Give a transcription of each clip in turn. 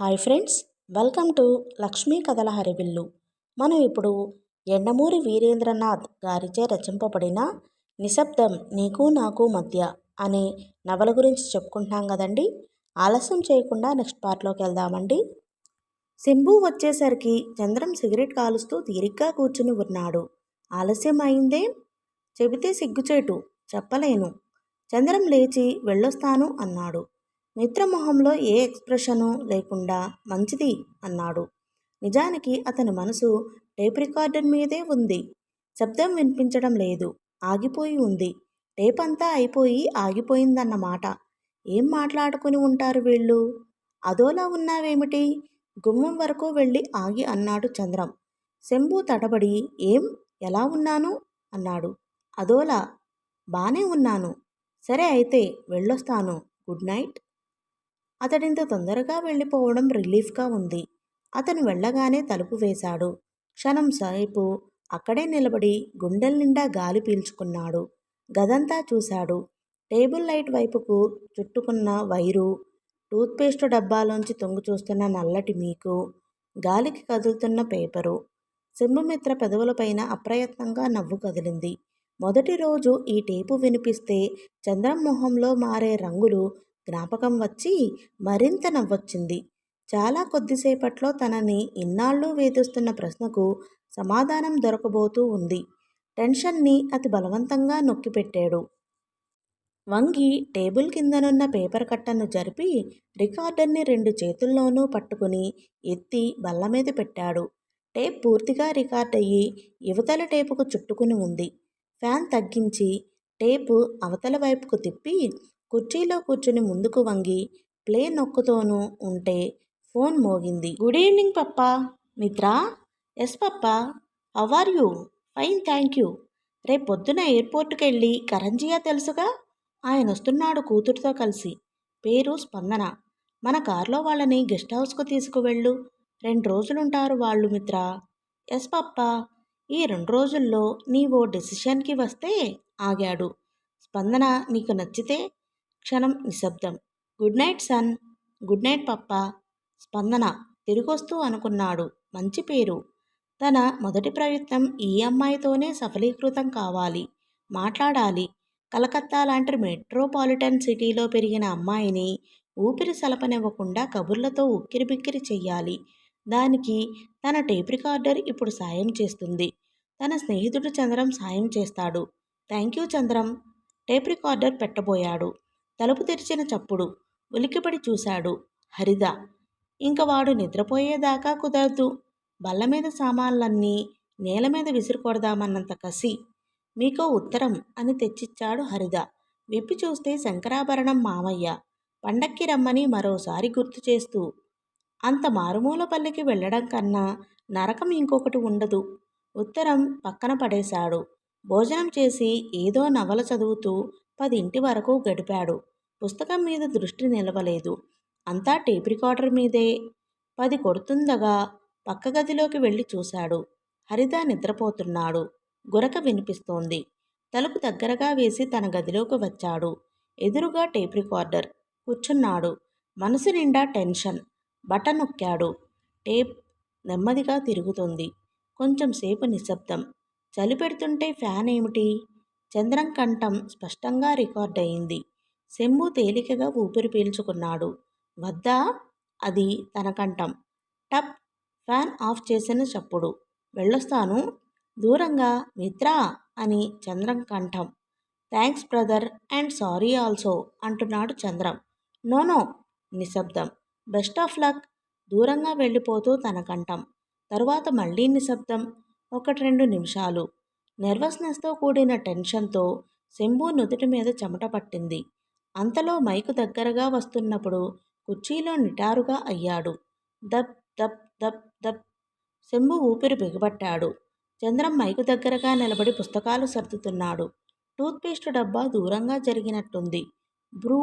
Hi friends welcome to Lakshmi కథల హరివిల్లు. మనం ఇప్పుడు ఎండమూరి వీరేంద్రనాథ్ గారిచే రచింపబడిన నిశ్శబ్దం నీకు నాకు మధ్య అనే నవల గురించి చెప్పుకుంటున్నాం కదండి. ఆలస్యం చేయకుండా నెక్స్ట్ పార్ట్లోకి వెళ్దామండి. శంభు వచ్చేసరికి చంద్రం సిగరెట్ కాలుస్తూ తీరిగ్గా కూర్చుని ఉన్నాడు. ఆలస్యం అయిందే? చెబితే సిగ్గుచేటు చెప్పలేను. చంద్రం లేచి వెళ్ళొస్తాను అన్నాడు. మిత్రమొహంలో ఏ ఎక్స్ప్రెషను లేకుండా మంచిది అన్నాడు. నిజానికి అతని మనసు టేప్ రికార్డర్ మీదే ఉంది. శబ్దం వినిపించడం లేదు. ఆగిపోయి ఉంది. టేప్ అంతా అయిపోయి ఆగిపోయిందన్నమాట. ఏం మాట్లాడుకుని ఉంటారు వీళ్ళు? అదోలా ఉన్నావేమిటి? గుమ్మం వరకు వెళ్ళి ఆగి అన్నాడు చంద్రం. శంభు తడబడి ఏం? ఎలా ఉన్నాను? అన్నాడు. అదోలా. బానే ఉన్నాను. సరే అయితే వెళ్ళొస్తాను. Good night. అతడింత తొందరగా వెళ్ళిపోవడం రిలీఫ్గా ఉంది. అతను వెళ్ళగానే తలుపు వేశాడు. క్షణం సేపు అక్కడే నిలబడి గుండెల నిండా గాలి పీల్చుకున్నాడు. గదంతా చూశాడు. టేబుల్ లైట్ వైపుకు చుట్టుకున్న వైరు టూత్పేస్ట్ డబ్బాలోంచి తొంగు చూస్తున్న నల్లటి మీకు గాలికి కదులుతున్న పేపరు. సింహమిత్ర పెదవులపైన అప్రయత్నంగా నవ్వు కదిలింది. మొదటి రోజు ఈ టేపు వినిపిస్తే చంద్రం మొహంలో మారే రంగులు జ్ఞాపకం వచ్చి మరింత నవ్వొచ్చింది. చాలా కొద్దిసేపట్లో తనని ఇన్నాళ్ళు వేధిస్తున్న ప్రశ్నకు సమాధానం దొరకబోతూ ఉంది. టెన్షన్ని అతి బలవంతంగా నొక్కిపెట్టాడు. వంగి టేబుల్ కిందనున్న పేపర్ కట్టను జరిపి రికార్డర్ని రెండు చేతుల్లోనూ పట్టుకుని ఎత్తి బల్ల మీద పెట్టాడు. టేప్ పూర్తిగా రికార్డ్ అయ్యి యువతల టేపుకు చుట్టుకుని ఉంది. ఫ్యాన్ తగ్గించి టేపు అవతల వైపుకు తిప్పి కుర్చీలో కూర్చుని ముందుకు వంగి ప్లే నొక్కుతోనూ ఉంటే ఫోన్ మోగింది. Good evening papa. Mitra. Yes papa. How are you? Fine thank you. రేపు పొద్దున ఎయిర్పోర్ట్కి వెళ్ళి కరంజియా తెలుసుగా? ఆయన వస్తున్నాడు కూతురుతో కలిసి. పేరు స్పందన. మన కారులో వాళ్ళని గెస్ట్ హౌస్కు తీసుకువెళ్ళు. రెండు రోజులుంటారు వాళ్ళు మిత్ర. ఎస్ పప్పా. ఈ రెండు రోజుల్లో నీవో డెసిషన్కి వస్తే? ఆగాడు. స్పందన నీకు నచ్చితే క్షణం నిశ్శబ్దం. Good night son. Good night papa. Spandana. తిరిగొస్తూ అనుకున్నాడు. మంచి పేరు. తన మొదటి ప్రయత్నం ఈ అమ్మాయితోనే సఫలీకృతం కావాలి. మాట్లాడాలి. కలకత్తా లాంటి మెట్రోపాలిటన్ సిటీలో పెరిగిన అమ్మాయిని ఊపిరి సలపనివ్వకుండా కబుర్లతో ఉక్కిరిబిక్కిరి చెయ్యాలి. దానికి తన టేప్ రికార్డర్ ఇప్పుడు సాయం చేస్తుంది. తన స్నేహితుడు చంద్రం సాయం చేస్తాడు. Thank you Chandram. Tape recorder పెట్టబోయాడు. తలుపు తెరిచిన చప్పుడు ఉలిక్కిపడి చూశాడు హరిద. ఇంక వాడు నిద్రపోయేదాకా కుదరదు. బల్ల మీద సామాన్లన్నీ నేల మీద విసిరికొడదామన్నంత కసి. మీకో ఉత్తరం అని తెచ్చిచ్చాడు హరిద. విప్పి చూస్తే శంకరాభరణం మామయ్య. పండక్కి రమ్మని మరోసారి గుర్తు చేస్తూ అంత మారుమూల పల్లెకి వెళ్ళడం కన్నా నరకం ఇంకొకటి ఉండదు. ఉత్తరం పక్కన పడేశాడు. భోజనం చేసి ఏదో నవల చదువుతూ పదింటి వరకు గడిపాడు. పుస్తకం మీద దృష్టి నిలవలేదు. అంతా టేప్ రికార్డర్ మీదే. పది కొడుతుందగా పక్క గదిలోకి వెళ్ళి చూశాడు. హరిత నిద్రపోతున్నాడు. గురక వినిపిస్తోంది. తలుపు దగ్గరగా వేసి తన గదిలోకి వచ్చాడు. ఎదురుగా టేప్ రికార్డర్ కూర్చున్నాడు. మనసు నిండా టెన్షన్. బటన్ నొక్కాడు. టేప్ నెమ్మదిగా తిరుగుతుంది. కొంచెం సేపు నిశ్శబ్దం. చలి పెడుతుంటే ఫ్యాన్ ఏమిటి? చంద్రం కంఠం స్పష్టంగా రికార్డ్ అయింది. శంభు తేలికగా ఊపిరి పీల్చుకున్నాడు. వద్దా? అది తన కంఠం. టప్! ఫ్యాన్ ఆఫ్ చేసిన చప్పుడు. వెళ్ళొస్తాను. దూరంగా మిత్రా అని చంద్రం కంఠం thanks brother and sorry also అంటున్నాడు చంద్రం. నోనో నిశ్శబ్దం. Best of luck! దూరంగా వెళ్ళిపోతూ తన కంఠం. తరువాత మళ్ళీ నిశ్శబ్దం. ఒకటి రెండు నిమిషాలు. నెర్వస్నెస్తో కూడిన టెన్షన్తో శంభు నుదుటి మీద చెమట పట్టింది. అంతలో మైకు దగ్గరగా వస్తున్నప్పుడు కుర్చీలో నిటారుగా అయ్యాడు. దబ్ దబ్ దబ్ దబ్. శంభు ఊపిరి బిగబట్టాడు. చంద్రం మైకు దగ్గరగా నిలబడి పుస్తకాలు సర్దుతున్నాడు. టూత్పేస్ట్ డబ్బా దూరంగా జరిగినట్టుంది. బ్రూ.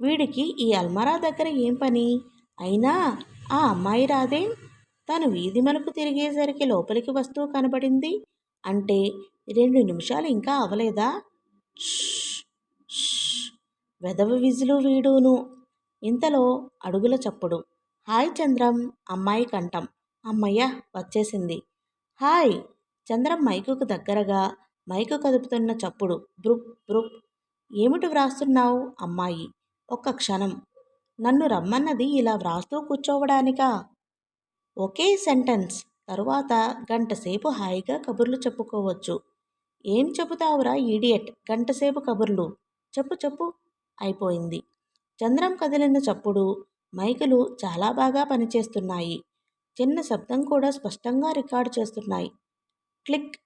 వీడికి ఈ అల్మరా దగ్గర ఏం పని? అయినా ఆ అమ్మాయి రాదేం? తను వీధి మలుపు తిరిగేసరికి లోపలికి వస్తూ కనబడింది. అంటే రెండు నిమిషాలు ఇంకా అవలేదా? వెదవ విజులు వీడును. ఇంతలో అడుగుల చప్పుడు. హాయ్ చంద్రం అమ్మాయి కంఠం. అమ్మయ్య వచ్చేసింది. హాయ్! చంద్రం మైకుకు దగ్గరగా మైకు కదుపుతున్న చప్పుడు. బ్రుప్ బ్రుప్. ఏమిటి వ్రాస్తున్నావు అమ్మాయి? ఒక్క క్షణం. నన్ను రమ్మన్నది ఇలా వ్రాస్తూ కూర్చోవడానికా? ఒకే సెంటెన్స్. తరువాత గంటసేపు హాయిగా కబుర్లు చెప్పుకోవచ్చు. ఏం చెబుతావురా ఈడియట్ గంటసేపు కబుర్లు. చెప్పు చెప్పు అయిపోయింది. చంద్రం కదిలిన చప్పుడు మైకులు చాలా బాగా పనిచేస్తున్నాయి. చిన్న శబ్దం కూడా స్పష్టంగా రికార్డు చేస్తున్నాయి. క్లిక్.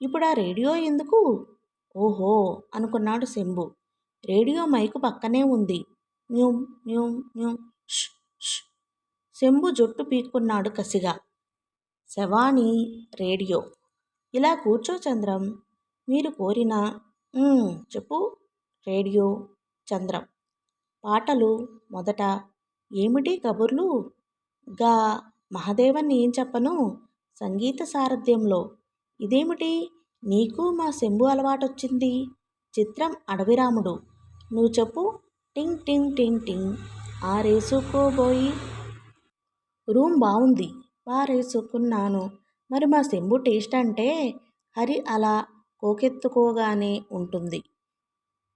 ఇప్పుడు ఆ రేడియో ఎందుకు? ఓహో అనుకున్నాడు శంభు. రేడియో మైకు పక్కనే ఉంది. న్యూమ్ న్యూమ్ న్యూమ్ ష్ ష్. శంభు జుట్టు పీక్కున్నాడు కసిగా. శవాని రేడియో. ఇలా కూర్చో చంద్రం. మీరు కోరిన చెప్పు రేడియో చంద్రం. పాటలు మొదట ఏమిటి కబుర్లు? గా మహదేవన్ ఏం చెప్పను? సంగీత సారథ్యంలో. ఇదేమిటి? నీకు మా శంభు అలవాటొచ్చింది. చిత్రం అడవిరాముడు. నువ్వు చెప్పు. టింగ్ టింగ్ టింగ్ టింగ్. ఆరేసుకోబోయి రూమ్ బాగుంది పారేసుకున్నాను. మరి మా శంభు టేస్ట్ అంటే హరి అలా కోకెత్తుకోగానే ఉంటుంది.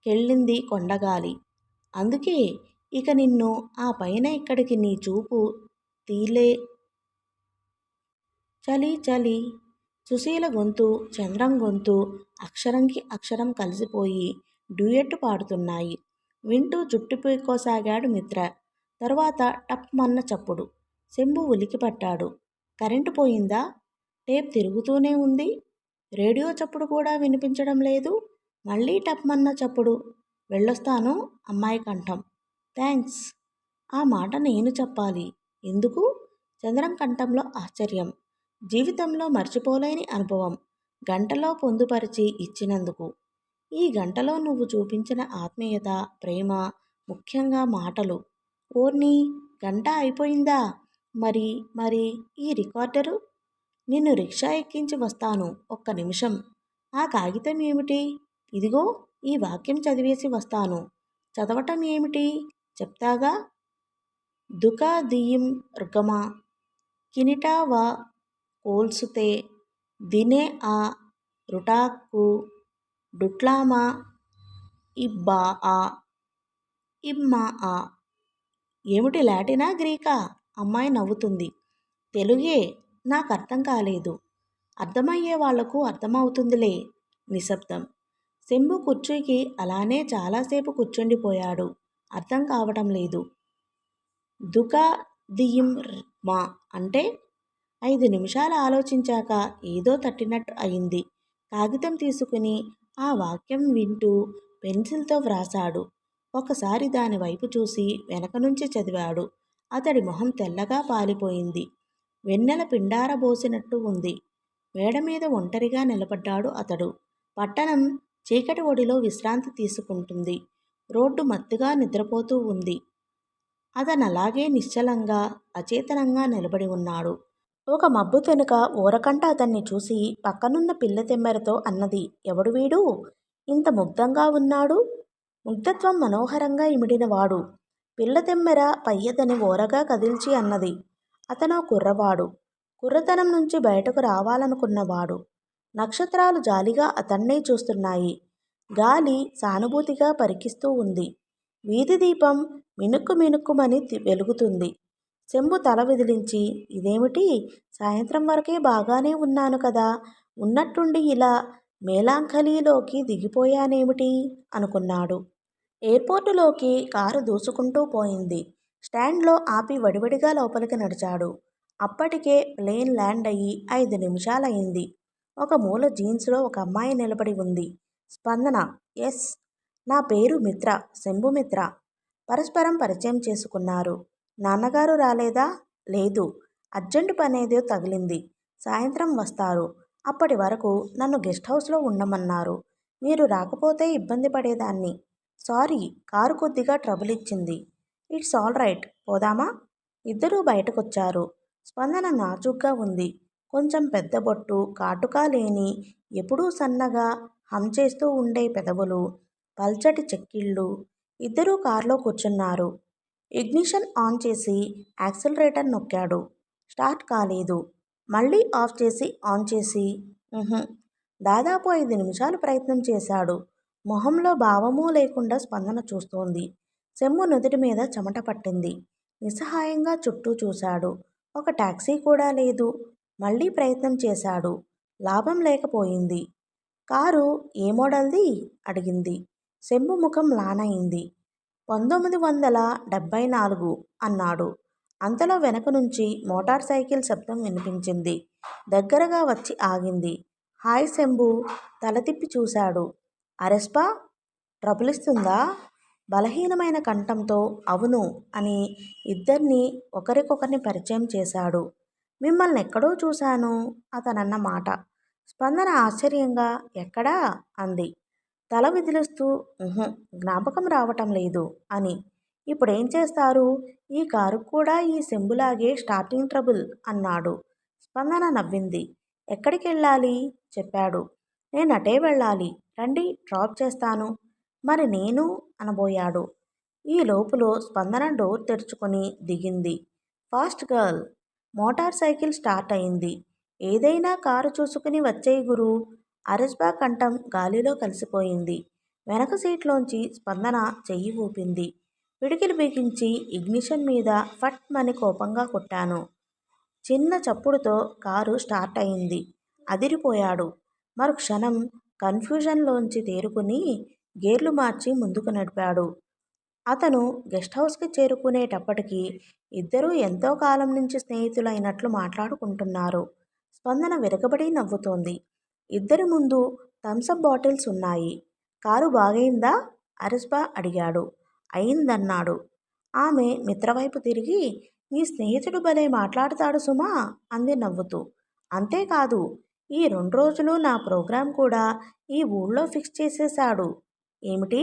కెళ్ళింది కొండగాలి. అందుకే ఇక నిన్ను ఆ పైన ఇక్కడికి నీ చూపు తీలే. చలి చలి. సుశీల గొంతు చంద్రం గొంతు అక్షరంకి అక్షరం కలిసిపోయి డ్యూయెట్ పాడుతున్నాయి. వింటూ జుట్టు పీక్కోసాగాడు మిత్ర. తరువాత టప్మన్న చప్పుడు. శంభు ఉలికిపట్టాడు కరెంటు పోయిందా? టేప్ తిరుగుతూనే ఉంది. రేడియో చప్పుడు కూడా వినిపించడం లేదు. మళ్ళీ టప్మన్న చప్పుడు. వెళ్ళొస్తాను అమ్మాయి కంఠం. థ్యాంక్స్ ఆ మాట నేను చెప్పాలి. ఎందుకు? చంద్రం కంఠంలో ఆశ్చర్యం. జీవితంలో మర్చిపోలేని అనుభవం. గంటలో పొందుపరిచి ఇచ్చినందుకు. ఈ గంటలో నువ్వు చూపించిన ఆత్మీయత ప్రేమ ముఖ్యంగా మాటలు. ఓర్ని గంట అయిపోయిందా? మరి మరి ఈ రికార్డరు? నిన్ను రిక్షా ఎక్కించి వస్తాను ఒక్క నిమిషం. ఆ కాగితం ఏమిటి? ఇదిగో ఈ వాక్యం చదివేసి వస్తాను. చదవటం ఏమిటి? చెప్తాగా? దుకా దియిం రుగమా? కినిటావా కోల్సుతే? దినే ఆ రుటాక్కు డుట్లామా? ఇబ్బా ఆ ఇమ్మా ఆ. ఏమిటి లాటినా గ్రీకా? అమ్మాయి నవ్వుతుంది. తెలుగే నాకు అర్థం కాలేదు. అర్థమయ్యే వాళ్ళకు అర్థమవుతుందిలే నిశ్శబ్దం. శంభు కుర్చీకి అలానే చాలాసేపు కూర్చుండిపోయాడు. అర్థం కావటం లేదు. దుకా దియిం మా అంటే? ఐదు నిమిషాలు ఆలోచించాక ఏదో తట్టినట్టు అయింది. కాగితం తీసుకుని ఆ వాక్యం వింటూ పెన్సిల్తో వ్రాసాడు ఒకసారి దాని వైపు చూసి వెనక నుంచి చదివాడు. అతడి మొహం తెల్లగా పాలిపోయింది. వెన్నెల పిండారబోసినట్టు ఉంది. మేడ మీద ఒంటరిగా నిలబడ్డాడు అతడు. పట్టణం చీకటి ఒడిలో విశ్రాంతి తీసుకుంటుంది. రోడ్డు మత్తుగా నిద్రపోతూ ఉంది. అతనలాగే నిశ్చలంగా అచేతనంగా నిలబడి ఉన్నాడు. ఒక మబ్బు తెనుక ఊరకంట అతన్ని చూసి పక్కనున్న పిల్ల తెమ్మెరతో అన్నది ఎవడు వీడు? ఇంత ముగ్ధంగా ఉన్నాడు? ముగ్ధత్వం మనోహరంగా ఇమిడినవాడు. పిల్ల తెమ్మెర పయ్యదని ఓరగా కదిల్చి అన్నది. అతను కుర్రవాడు. కుర్రతనం నుంచి బయటకు రావాలనుకున్నవాడు నక్షత్రాలు జాలిగా అతన్నే చూస్తున్నాయి. గాలి సానుభూతిగా పరికిస్తూ ఉంది. వీధి దీపం మినుక్కు మినుక్కుమని వెలుగుతుంది. శంభు తల విదిలించి ఇదేమిటి? సాయంత్రం వరకే బాగానే ఉన్నాను కదా. ఉన్నట్టుండి ఇలా మేలాంఖలీలోకి దిగిపోయానేమిటి? అనుకున్నాడు. ఎయిర్పోర్టులోకి కారు దూసుకుంటూ పోయింది. స్టాండ్లో ఆపి వడివడిగా లోపలికి నడిచాడు. అప్పటికే ప్లేన్ ల్యాండ్ అయ్యి ఐదు నిమిషాలయ్యింది. ఒక మూల జీన్స్లో ఒక అమ్మాయి నిలబడి ఉంది. స్పందన ఎస్. నా పేరు మిత్ర శంభు మిత్ర. పరస్పరం పరిచయం చేసుకున్నారు. నాన్నగారు రాలేదా? లేదు. అర్జెంటు పనేదో తగిలింది. సాయంత్రం వస్తారు. అప్పటి వరకు నన్ను గెస్ట్ హౌస్లో ఉండమన్నారు. మీరు రాకపోతే ఇబ్బంది పడేదాన్ని. సారీ కారు కొద్దిగా ట్రబుల్ ఇచ్చింది ఇట్స్ ఆల్ రైట్ పోదామా? ఇద్దరూ బయటకొచ్చారు. స్పందన నాజూగ్గా ఉంది. కొంచెం పెద్ద బొట్టు కాటుకా లేని ఎప్పుడూ సన్నగా హమ్ చేస్తూ ఉండే పెదవులు పల్చటి చెక్కిళ్ళు. ఇద్దరూ కారులో కూర్చున్నారు. ఇగ్నిషన్ ఆన్ చేసి యాక్సిలరేటర్ నొక్కాడు. స్టార్ట్ కాలేదు. మళ్ళీ ఆఫ్ చేసి ఆన్ చేసి దాదాపు ఐదు నిమిషాలు ప్రయత్నం చేశాడు. మొహంలో భావమూ లేకుండా స్పందన చూస్తోంది. సెమ్ము నుదుటి మీద చెమట పట్టింది. నిస్సహాయంగా చుట్టూ చూశాడు. ఒక టాక్సీ కూడా లేదు. మళ్ళీ ప్రయత్నం చేశాడు. లాభం లేకపోయింది. కారు ఏ మోడల్ది? అడిగింది. సెంబు ముఖం లానయింది. పంతొమ్మిది వందల డెబ్భై నాలుగు అన్నాడు. అంతలో వెనక నుంచి మోటార్ సైకిల్ శబ్దం వినిపించింది. దగ్గరగా వచ్చి ఆగింది. హాయ్ శంభు తల తిప్పి చూశాడు. అరెస్పా ట్రబులిస్తుందా బలహీనమైన కంఠంతో అవును అని ఇద్దరిని ఒకరికొకరిని పరిచయం చేశాడు. మిమ్మల్ని ఎక్కడో చూశాను అతనన్న మాట. స్పందన ఆశ్చర్యంగా ఎక్కడా? అంది. తల విదిలిస్తూ జ్ఞాపకం రావటం లేదు అని. ఇప్పుడేం చేస్తారు? ఈ కారు కూడా ఈ సెంబులాగే స్టార్టింగ్ ట్రబుల్ అన్నాడు. స్పందన నవ్వింది. ఎక్కడికి వెళ్ళాలి చెప్పాడు. నేను అటే వెళ్ళాలి. రండి డ్రాప్ చేస్తాను. మరి నేను అనబోయాడు. ఈ లోపులో స్పందన డోర్ తెరుచుకొని దిగింది. Fast girl! Motor cycle start అయింది. ఏదైనా కారు చూసుకుని వచ్చే గురు. అరెస్బా కంఠం గాలిలో కలిసిపోయింది. వెనక సీట్లోంచి స్పందన చెయ్యి ఊపింది. పిడికిలు బిగించి ఇగ్నిషన్ మీద ఫట్ మని కోపంగా కొట్టాను. చిన్న చప్పుడుతో కారు స్టార్ట్ అయింది. అదిరిపోయాడు. మరు క్షణం కన్ఫ్యూజన్లోంచి తేరుకుని గేర్లు మార్చి ముందుకు నడిపాడు. అతను గెస్ట్ హౌస్కి చేరుకునేటప్పటికీ ఇద్దరూ ఎంతో కాలం నుంచి స్నేహితులైనట్లు మాట్లాడుకుంటున్నారు. స్పందన విరగబడి నవ్వుతోంది. ఇద్దరి ముందు థమ్సప్ బాటిల్స్ ఉన్నాయి. కారు బాగైందా? అరిస్బా అడిగాడు. అయిందన్నాడు. ఆమె మిత్రవైపు తిరిగి నీ స్నేహితుడు భలే మాట్లాడతాడు సుమా అంది నవ్వుతూ. అంతేకాదు ఈ రెండు రోజులు నా ప్రోగ్రాం కూడా ఈ ఊళ్ళో ఫిక్స్ చేసేశాడు. ఏమిటి?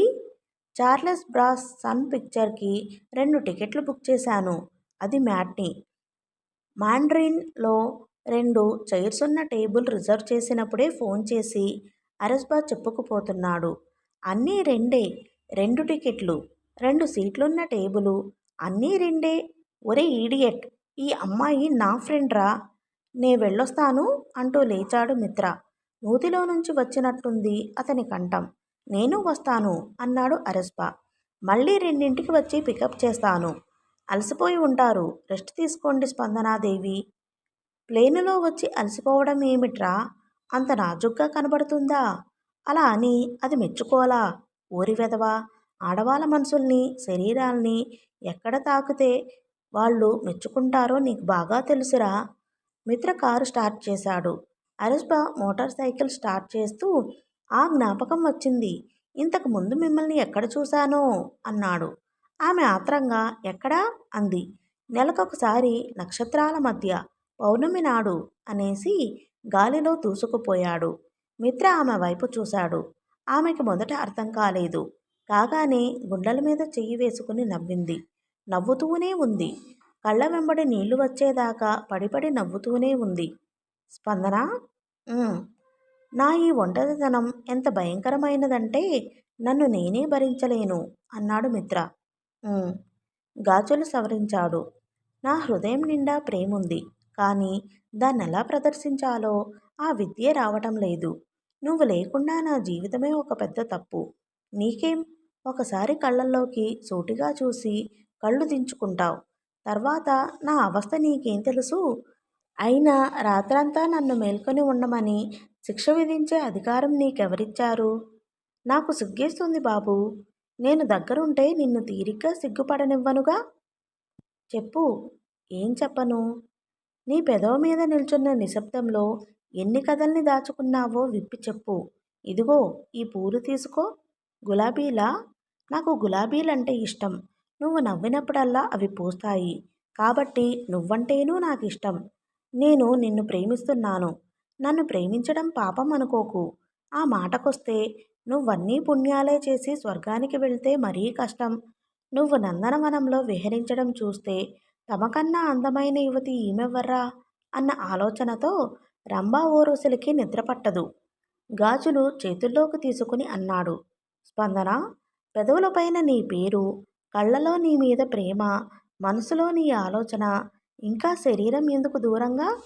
చార్లెస్ బ్రాస్ సన్ పిక్చర్కి రెండు టికెట్లు బుక్ చేశాను. అది మ్యాట్ని. మాండ్రిన్లో రెండు చైర్స్ ఉన్న టేబుల్ రిజర్వ్ చేసినప్పుడే ఫోన్ చేసి అరస్బా చెప్పుకుపోతున్నాడు. అన్నీ రెండే రెండు టికెట్లు రెండు సీట్లున్న టేబులు అన్నీ రెండే. ఒరే ఈడియట్ ఈ అమ్మాయి నా ఫ్రెండ్రా? నే వెళ్ళొస్తాను అంటూ లేచాడు మిత్ర. నూతిలో నుంచి వచ్చినట్టుంది అతని కంఠం. నేను వస్తాను అన్నాడు అరెస్పా. మళ్ళీ రెండింటికి వచ్చి పికప్ చేస్తాను. అలసిపోయి ఉంటారు. రెస్ట్ తీసుకోండి స్పందనాదేవి. ప్లేనులో వచ్చి అలసిపోవడం ఏమిట్రా? అంత నాజుగ్గా కనబడుతుందా? అలా అని అది మెచ్చుకోలా ఊరి వెధవా! ఆడవాళ్ళ మనసుల్ని శరీరాల్ని ఎక్కడ తాకితే వాళ్ళు మెచ్చుకుంటారో నీకు బాగా తెలుసురా. మిత్ర కారు స్టార్ట్ చేశాడు. అరస్బా మోటార్ సైకిల్ స్టార్ట్ చేస్తూ ఆ జ్ఞాపకం వచ్చింది. ఇంతకు ముందు మిమ్మల్ని ఎక్కడ చూశానో? అన్నాడు. ఆమె ఆత్రంగా ఎక్కడా? అంది. నెలకొకసారి నక్షత్రాల మధ్య పౌర్ణమి నాడు అనేసి గాలిలో దూసుకుపోయాడు. మిత్ర ఆమె వైపు చూశాడు. ఆమెకి మొదట అర్థం కాలేదు. కాగానే గుండెల మీద చెయ్యి వేసుకుని నవ్వింది. నవ్వుతూనే ఉంది. కళ్ళ వెంబడి నీళ్ళు వచ్చేదాకా పడిపడి నవ్వుతూనే ఉంది. స్పందన? నా ఈ ఒంటరితనం ఎంత భయంకరమైనదంటే నన్ను నేనే భరించలేను అన్నాడు మిత్ర. గాజులు సవరించాడు. నా హృదయం నిండా ప్రేముంది. కానీ దాన్ని ఎలా ప్రదర్శించాలో ఆ విద్య రావటం లేదు. నువ్వు లేకుండా నా జీవితమే ఒక పెద్ద తప్పు. నీకేం? ఒకసారి కళ్ళల్లోకి సూటిగా చూసి కళ్ళు దించుకుంటావు. తర్వాత నా అవస్థ నీకేం తెలుసు? అయినా రాత్రంతా నన్ను మేల్కొని ఉండమని శిక్ష విధించే అధికారం నీకెవరిచ్చారు? నాకు సిగ్గేస్తుంది బాబు. నేను దగ్గరుంటే నిన్ను తీరిగ్గా సిగ్గుపడనివ్వనుగా? చెప్పు. ఏం చెప్పను? నీ పెదవ మీద నిల్చున్న నిశ్శబ్దంలో ఎన్ని కథల్ని దాచుకున్నావో విప్పి చెప్పు. ఇదిగో ఈ పూలు తీసుకో. గులాబీలా? నాకు గులాబీలంటే ఇష్టం. నువ్వు నవ్వినప్పుడల్లా అవి పూస్తాయి. కాబట్టి నువ్వంటేనూ నాకు ఇష్టం నేను నిన్ను ప్రేమిస్తున్నాను. నన్ను ప్రేమించడం పాపం అనుకోకు. ఆ మాటకొస్తే నువ్వన్నీ పుణ్యాలే చేసి స్వర్గానికి వెళ్తే మరీ కష్టం. నువ్వు నందనవనంలో విహరించడం చూస్తే తమకన్నా అందమైన యువతి ఈమెవర్రా అన్న ఆలోచనతో రంభా ఊర్వశులకి నిద్రపట్టదు. గాజులు చేతుల్లోకి తీసుకుని అన్నాడు. స్పందన పెదవులపైన నీ పేరు కళ్ళలో నీ మీద ప్రేమ మనసులో నీ ఆలోచన ఇంకా శరీరం ఎందుకు దూరంగా?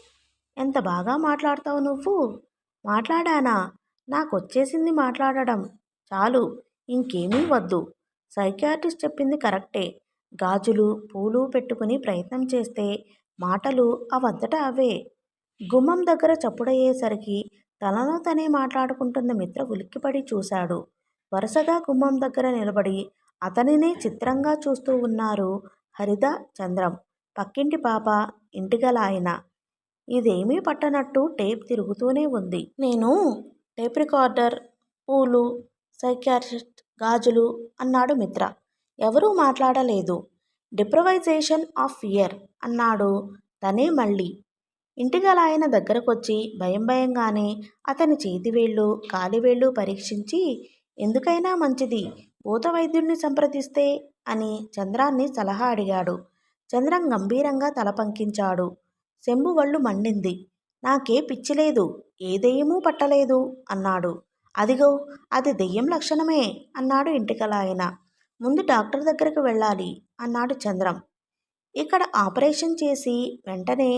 ఎంత బాగా మాట్లాడతావు నువ్వు? మాట్లాడానా? నాకొచ్చేసింది మాట్లాడడం. చాలు ఇంకేమీ వద్దు. సైకియాట్రిస్ట్ చెప్పింది కరెక్టే. గాజులు పూలు పెట్టుకుని ప్రయత్నం చేస్తే మాటలు అవంతట అవే. గుమ్మం దగ్గర చప్పుడయ్యేసరికి తనలో తనే మాట్లాడుకుంటున్న మిత్ర ఉలిక్కిపడి చూశాడు. వరుసగా గుమ్మం దగ్గర నిలబడి అతనినే చిత్రంగా చూస్తూ ఉన్నారు హరిత చంద్రం. పక్కింటి పాప ఇంటిగల ఆయన ఇదేమీ పట్టనట్టు టేప్ తిరుగుతూనే ఉంది. నేను టేప్ రికార్డర్ పూలు సైకాట్రిస్ట్ గాజులు అన్నాడు మిత్ర. ఎవరూ మాట్లాడలేదు. డిప్రవైజేషన్ ఆఫ్ ఫియర్ అన్నాడు తనే మళ్ళీ. ఇంటిగల ఆయన దగ్గరకొచ్చి భయం భయంగానే అతని చేతివేళ్ళు కాలివేళ్ళు పరీక్షించి ఎందుకైనా మంచిది. భూత వైద్యుణ్ణి సంప్రదిస్తే అని చంద్రాన్ని సలహా అడిగాడు. చంద్రం గంభీరంగా తల పంకించాడు. శంభు వళ్ళు మండింది. నాకే పిచ్చిలేదు ఏ దెయ్యమూ పట్టలేదు అన్నాడు. అదిగో అది దెయ్యం లక్షణమే అన్నాడు ఇంటికల ఆయన. ముందు డాక్టర్ దగ్గరకు వెళ్ళాలి అన్నాడు చంద్రం. ఇక్కడ ఆపరేషన్ చేసి వెంటనే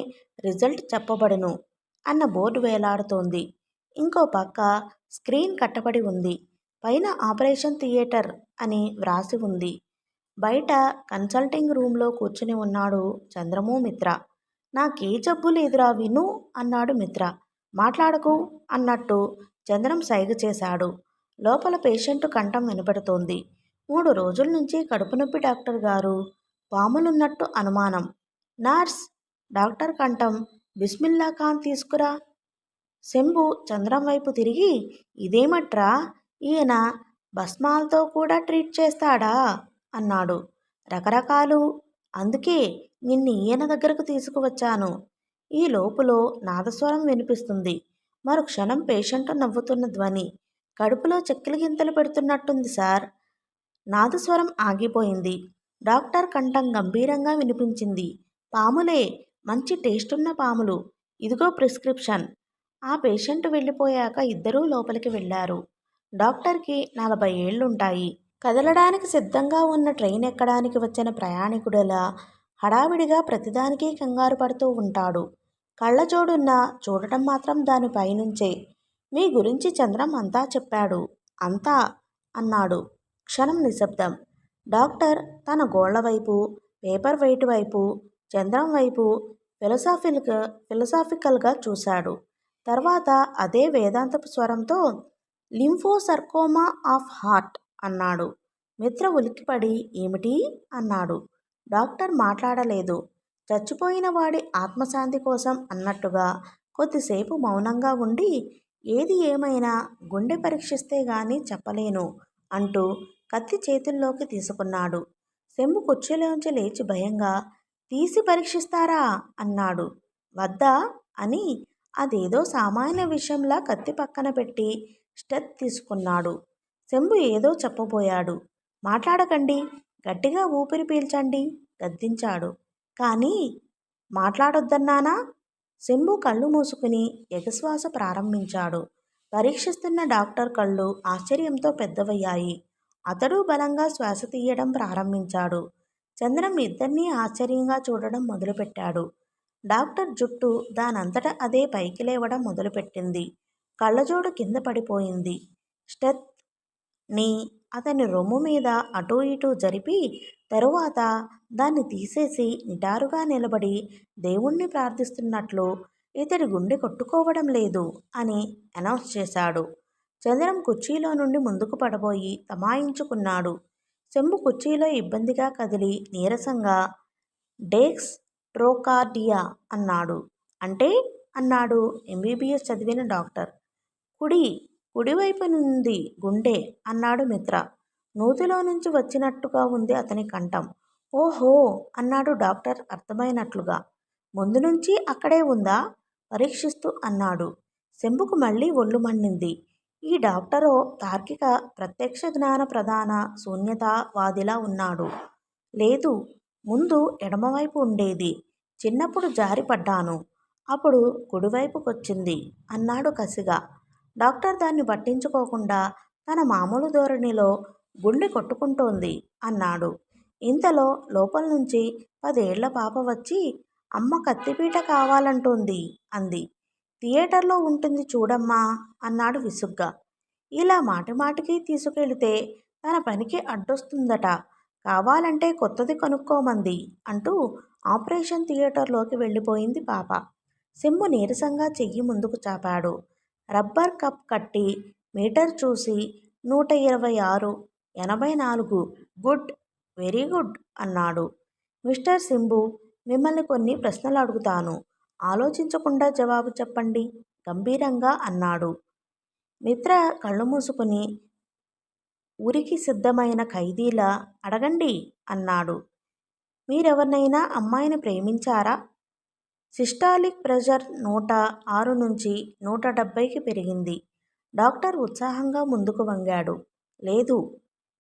రిజల్ట్ చెప్పబడును అన్న బోర్డు వేలాడుతోంది. ఇంకో పక్క స్క్రీన్ కట్టబడి ఉంది. పైన ఆపరేషన్ థియేటర్ అని వ్రాసి ఉంది. బయట కన్సల్టింగ్ రూమ్లో కూర్చుని ఉన్నాడు చంద్రము మిత్ర. నాకే జబ్బు లేదురా విను అన్నాడు మిత్ర. మాట్లాడకు అన్నట్టు చంద్రం సైగ చేశాడు. లోపల పేషెంట్ కంఠం వినపడుతోంది. మూడు రోజుల నుంచి కడుపు నొప్పి డాక్టర్ గారు పాములున్నట్టు అనుమానం. నర్స్ డాక్టర్ కంఠం బిస్మిల్లా ఖాన్ తీసుకురా. శంభు చంద్రం వైపు తిరిగి ఇదేమట్రా? ఈయన భస్మాలతో కూడా ట్రీట్ చేస్తాడా? అన్నాడు. రకరకాలు. అందుకే నిన్ను ఈయన దగ్గరకు తీసుకువచ్చాను. ఈ లోపులో నాదస్వరం వినిపిస్తుంది. మరు క్షణం పేషెంట్ నవ్వుతున్న ధ్వని. కడుపులో చెక్కిలి గింతలు పెడుతున్నట్టుంది సార్. నాదస్వరం ఆగిపోయింది. డాక్టర్ కంఠం గంభీరంగా వినిపించింది. పాములే మంచి టేస్ట్ ఉన్న పాములు. ఇదిగో ప్రిస్క్రిప్షన్. ఆ పేషెంట్ వెళ్ళిపోయాక ఇద్దరూ లోపలికి వెళ్ళారు. డాక్టర్కి నలభై ఏళ్ళుంటాయి కదలడానికి సిద్ధంగా ఉన్న ట్రైన్ ఎక్కడానికి వచ్చిన ప్రయాణికుడలా హడావిడిగా ప్రతిదానికి కంగారు పడుతూ ఉంటాడు. కళ్ళజోడున్నా చూడటం మాత్రం దానిపైనుంచే మీ గురించి చంద్రం అంతా చెప్పాడు. అంతా అన్నాడు. క్షణం నిశ్శబ్దం. డాక్టర్ తన గోళ్ళ వైపు పేపర్ వెయిట్ వైపు చంద్రం వైపు ఫిలసాఫిల్గా ఫిలసాఫికల్గా చూశాడు. తర్వాత అదే వేదాంతపు స్వరంతో లింఫోసర్కోమా ఆఫ్ హార్ట్ అన్నాడు. మిత్ర ఉలిక్కిపడి ఏమిటి? అన్నాడు. డాక్టర్ మాట్లాడలేదు. చచ్చిపోయిన వాడి ఆత్మశాంతి కోసం అన్నట్టుగా కొద్దిసేపు మౌనంగా ఉండి ఏది ఏమైనా గుండె పరీక్షిస్తే గాని చెప్పలేను అంటూ కత్తి చేతుల్లోకి తీసుకున్నాడు. సెమ్ము కుర్చీలోంచి లేచి భయంగా తీసి పరీక్షిస్తారా? అన్నాడు. వద్దా? అని అదేదో సామాన్య విషయంలా కత్తి పక్కన పెట్టి స్టెప్ తీసుకున్నాడు. శంభు ఏదో చెప్పబోయాడు. మాట్లాడకండి. గట్టిగా ఊపిరి పీల్చండి గద్దించాడు. కానీ మాట్లాడొద్దన్నానా శంభు కళ్ళు మూసుకుని ఎగశ్వాస ప్రారంభించాడు. పరీక్షిస్తున్న డాక్టర్ కళ్ళు ఆశ్చర్యంతో పెద్దవయ్యాయి. అతడు బలంగా శ్వాస తీయడం ప్రారంభించాడు. చంద్రం ఇద్దరినీ ఆశ్చర్యంగా చూడడం మొదలుపెట్టాడు. డాక్టర్ జుట్టు దానంతట అదే పైకి లేవడం మొదలుపెట్టింది. కళ్ళజోడు కింద పడిపోయింది. స్టెత్! ని అతని రొమ్ము మీద అటూ ఇటూ జరిపి తరువాత దాన్ని తీసేసి నిటారుగా నిలబడి దేవుణ్ణి ప్రార్థిస్తున్నట్లు ఇతడి గుండె కొట్టుకోవడం లేదు అని అనౌన్స్ చేశాడు. చంద్రం కుర్చీలో నుండి ముందుకు పడబోయి తమాయించుకున్నాడు. శంభు కుర్చీలో ఇబ్బందిగా కదిలి నీరసంగా డేక్స్ ట్రోకార్డియా అన్నాడు. అంటే? అన్నాడు ఎంబీబీఎస్ చదివిన డాక్టర్. కుడి కుడివైపు నుండి గుండె అన్నాడు మిత్ర. నూతిలో నుంచి వచ్చినట్టుగా ఉంది అతని కంఠం. ఓహో అన్నాడు డాక్టర్ అర్థమైనట్లుగా. ముందు నుంచి అక్కడే ఉందా? పరీక్షిస్తూ అన్నాడు. శంభుకు మళ్ళీ ఒళ్ళు మండింది. ఈ డాక్టరో తార్కిక ప్రత్యక్ష జ్ఞాన ప్రధాన శూన్యతావాదిలా ఉన్నాడు. లేదు ముందు ఎడమవైపు ఉండేది. చిన్నప్పుడు జారిపడ్డాను. అప్పుడు కుడివైపుకొచ్చింది అన్నాడు కసిగా. డాక్టర్ దాన్ని పట్టించుకోకుండా తన మామూలు ధోరణిలో గుండె కొట్టుకుంటోంది అన్నాడు. ఇంతలో లోపల నుంచి పదేళ్ళ పాప వచ్చి అమ్మ కత్తిపీట కావాలంటోంది అంది. థియేటర్లో ఉంటుంది చూడమ్మా అన్నాడు విసుగ్గా. ఇలా మాటిమాటికి తీసుకెళితే తన పనికి అడ్డొస్తుందట. కావాలంటే కొత్తది కొనుక్కోమంది అంటూ ఆపరేషన్ థియేటర్లోకి వెళ్ళిపోయింది పాప. సింబు నీరసంగా చెయ్యి ముందుకు చాపాడు. రబ్బర్ కప్ కట్టి మీటర్ చూసి నూట ఇరవై ఆరు ఎనభై నాలుగు గుడ్ వెరీ గుడ్ అన్నాడు. మిస్టర్ సింబు మిమ్మల్ని కొన్ని ప్రశ్నలు అడుగుతాను. ఆలోచించకుండా జవాబు చెప్పండి. గంభీరంగా అన్నాడు. మిత్ర కళ్ళు మూసుకుని ఉరికి సిద్ధమైన ఖైదీలా అడగండి అన్నాడు. మీరెవరినైనా అమ్మాయిని ప్రేమించారా? సిస్టాలిక్ ప్రెషర్ నూట ఆరు నుంచి నూట డెబ్బైకి పెరిగింది. డాక్టర్ ఉత్సాహంగా ముందుకు వంగాడు. లేదు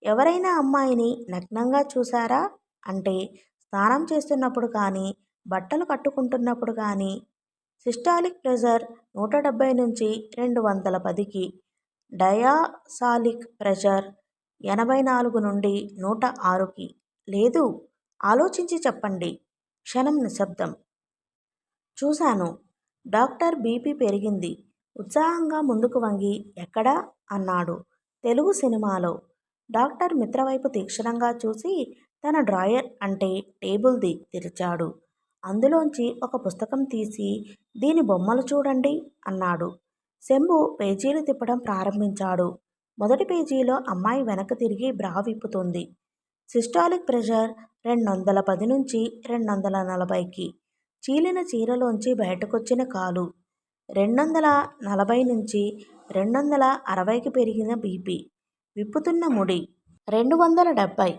ఎవరైనా అమ్మాయిని నగ్నంగా చూసారా అంటే స్నానం చేస్తున్నప్పుడు కానీ బట్టలు కట్టుకుంటున్నప్పుడు కానీ సిస్టాలిక్ ప్రెషర్ నూట డెబ్బై నుంచి రెండు వందల పదికి డయాసాలిక్ ప్రెషర్ ఎనభై నాలుగు నుండి నూట ఆరుకి. లేదు ఆలోచించి చెప్పండి. క్షణం నిశ్శబ్దం. చూశాను. డాక్టర్ బీపీ పెరిగింది. ఉత్సాహంగా ముందుకు వంగి ఎక్కడా? అన్నాడు. తెలుగు సినిమాలో. డాక్టర్ మిత్రవైపు తీక్షణంగా చూసి తన డ్రాయర్ అంటే టేబుల్ది తెరిచాడు. అందులోంచి ఒక పుస్తకం తీసి దీని బొమ్మలు చూడండి అన్నాడు. శంభు పేజీలు తిప్పడం ప్రారంభించాడు. మొదటి పేజీలో అమ్మాయి వెనక్కి తిరిగి బ్రా విప్పుతుంది. సిస్టాలిక్ ప్రెషర్ రెండు వందల పది నుంచి రెండు వందల నలభైకి చీలిన చీరలోంచి బయటకొచ్చిన కాలు. రెండు వందల నలభై నుంచి రెండు వందల అరవైకి పెరిగిన బీపీ. విప్పుతున్న ముడి. రెండు వందల డెబ్బై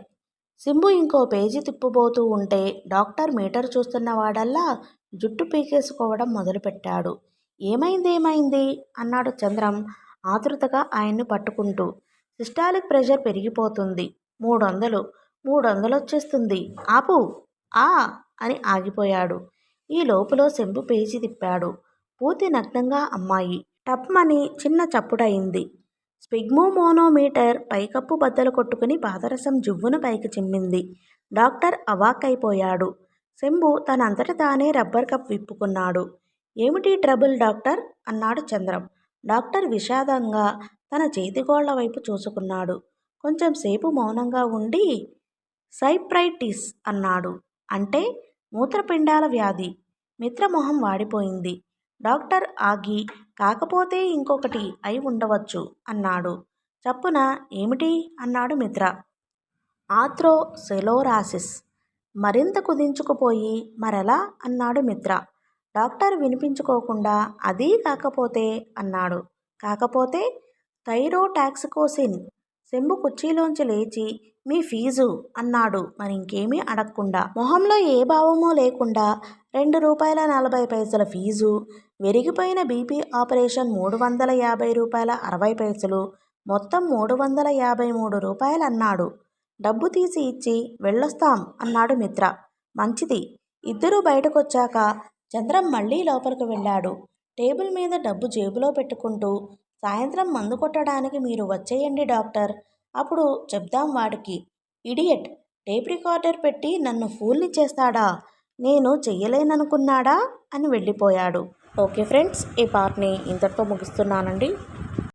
సింబు ఇంకో పేజీ తిప్పబోతూ ఉంటే డాక్టర్ మీటర్ చూస్తున్న వాడల్లా జుట్టు పీకేసుకోవడం మొదలుపెట్టాడు. ఏమైంది ఏమైంది అన్నాడు చంద్రం ఆతృతగా ఆయన్ని పట్టుకుంటూ. సిస్టాలిక్ ప్రెషర్ పెరిగిపోతుంది. మూడు వందలు మూడు వందలు వచ్చేస్తుంది ఆపు. ఆ! అని ఆగిపోయాడు. ఈ లోపల శంభు పేజీ తిప్పాడు. పూర్తి నగ్నంగా అమ్మాయి. టప్మని చిన్న చప్పుడయింది. స్పిగ్మోమోనోమీటర్ పైకప్పు బద్దలు కొట్టుకుని పాదరసం జువ్వును పైకి చిమ్మింది. డాక్టర్ అవాక్కైపోయాడు. శంభు తనంతట తానే రబ్బర్ కప్ విప్పుకున్నాడు. ఏమిటి ట్రబుల్ డాక్టర్? అన్నాడు చంద్రం. డాక్టర్ విషాదంగా తన చేతిగోళ్ళ వైపు చూసుకున్నాడు. కొంచెం సేపు మౌనంగా ఉండి సైప్రైటిస్ అన్నాడు. అంటే మూత్రపిండాల వ్యాధి. మిత్రమొహం వాడిపోయింది. డాక్టర్ ఆగి కాకపోతే ఇంకొకటి అయి ఉండవచ్చు అన్నాడు. చప్పున ఏమిటి? అన్నాడు మిత్ర. ఆథ్రోసెలోరాసిస్. మరింత కుదించుకుపోయి మరెలా? అన్నాడు మిత్ర. డాక్టర్ వినిపించుకోకుండా అదీ కాకపోతే అన్నాడు. కాకపోతే? థైరోటాక్సికోసిన్. శంభు కుర్చీలోంచి లేచి మీ ఫీజు అన్నాడు. మరి ఇంకేమీ అడగకుండా మొహంలో ఏ భావమో లేకుండా రెండు రూపాయల నలభై పైసల ఫీజు విరిగిపోయిన బీపీ ఆపరేషన్ మూడు వందల యాభై రూపాయల అరవై పైసలు మొత్తం మూడు వందల యాభై మూడు రూపాయలు అన్నాడు. డబ్బు తీసి ఇచ్చి వెళ్ళొస్తాం అన్నాడు మిత్ర. మంచిది. ఇద్దరూ బయటకొచ్చాక చంద్రం మళ్ళీ లోపలికి వెళ్ళాడు. టేబుల్ మీద డబ్బు జేబులో పెట్టుకుంటూ సాయంత్రం మందు కొట్టడానికి మీరు వచ్చేయండి డాక్టర్. అప్పుడు చెప్దాం వాడికి. ఇడియట్ టేప్ రికార్డర్ పెట్టి నన్ను ఫూల్ని చేస్తాడా? నేను చెయ్యలేననుకున్నాడా? అని వెళ్ళిపోయాడు. ఓకే ఫ్రెండ్స్ ఈ పార్ట్ని ఇంతటితో ముగిస్తున్నానండి.